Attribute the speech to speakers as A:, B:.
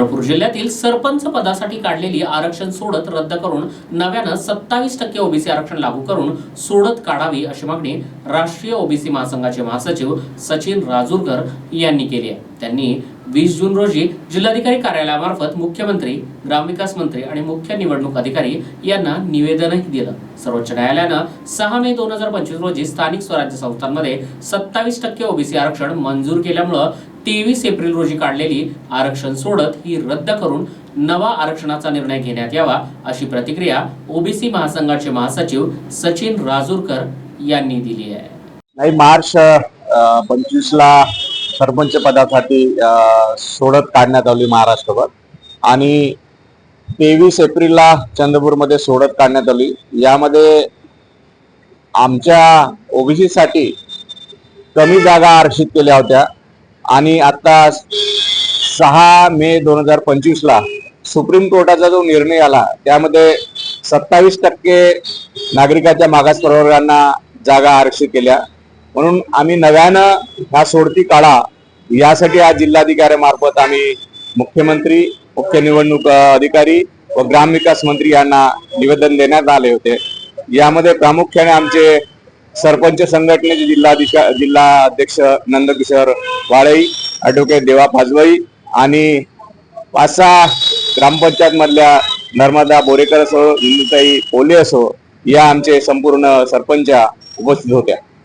A: चंद्रपूर जिल्ह्यातील सरपंच पदासाठी काढलेली आरक्षण सोडत रद्द करून नव्यानं सत्तावीस टक्के ओबीसी आरक्षण लागू करून सोडत काढावी अशी मागणी राष्ट्रीय ओबीसी महासंघाचे महासचिव सचिन राजूरकर यांनी केली आहे. त्यांनी वीस जून रोजी जिल्हाधिकारी कार्यालयामार्फत मुख्यमंत्री ग्रामविकास मंत्री आणि मुख्य निवडणूक अधिकारी यांना निवेदनही दिलं. सर्वोच्च न्यायालयानं सहा मे दोन हजार पंचवीस रोजी स्थानिक स्वराज्य संस्थांमध्ये सत्तावीस टक्के ओबीसी आरक्षण मंजूर केल्यामुळं तेवीस एप्रिल रोजी काढलेली आरक्षण सोडत ही रद्द करून नवा आरक्षणाचा निर्णय घेण्यात यावा अशी प्रतिक्रिया ओबीसी महासंघाचे महासचिव सचिन राजूरकर यांनी दिली आहे.
B: नाही मार्च पंचवीस ला सरपंच पदासाठी सोडत काढण्यात आली महाराष्ट्रभर. आणि तेवीस एप्रिलला चंद्रपूरमध्ये सोडत काढण्यात आली. यामध्ये आमच्या ओबीसी साठी कमी जागा आरक्षित केल्या होत्या. आणि आता सहा मे दोन हजार पंचवीसला सुप्रीम कोर्टाचा जो निर्णय आला त्यामध्ये सत्तावीस टक्के नागरिकाच्या मागास प्रवर्गांना जागा आरक्षित केल्या. म्हणून आम्ही नव्यानं हा सोडती काढा यासाठी आज जिल्हाधिकाऱ्यामार्फत आम्ही मुख्यमंत्री मुख्य निवडणूक अधिकारी व ग्रामविकास मंत्री यांना निवेदन देण्यात आले होते. यामध्ये प्रामुख्याने आमचे सरपंच संघटनेचे जिल्हाधिका जिल्हा अध्यक्ष नंदकिशोर वाळई ॲडव्होकेट देवा पाजवाई आणि पाच सहा ग्रामपंचायतमधल्या नर्मदा बोरेकर असो इंदुताई ओले असो या आमचे संपूर्ण सरपंच उपस्थित होत्या.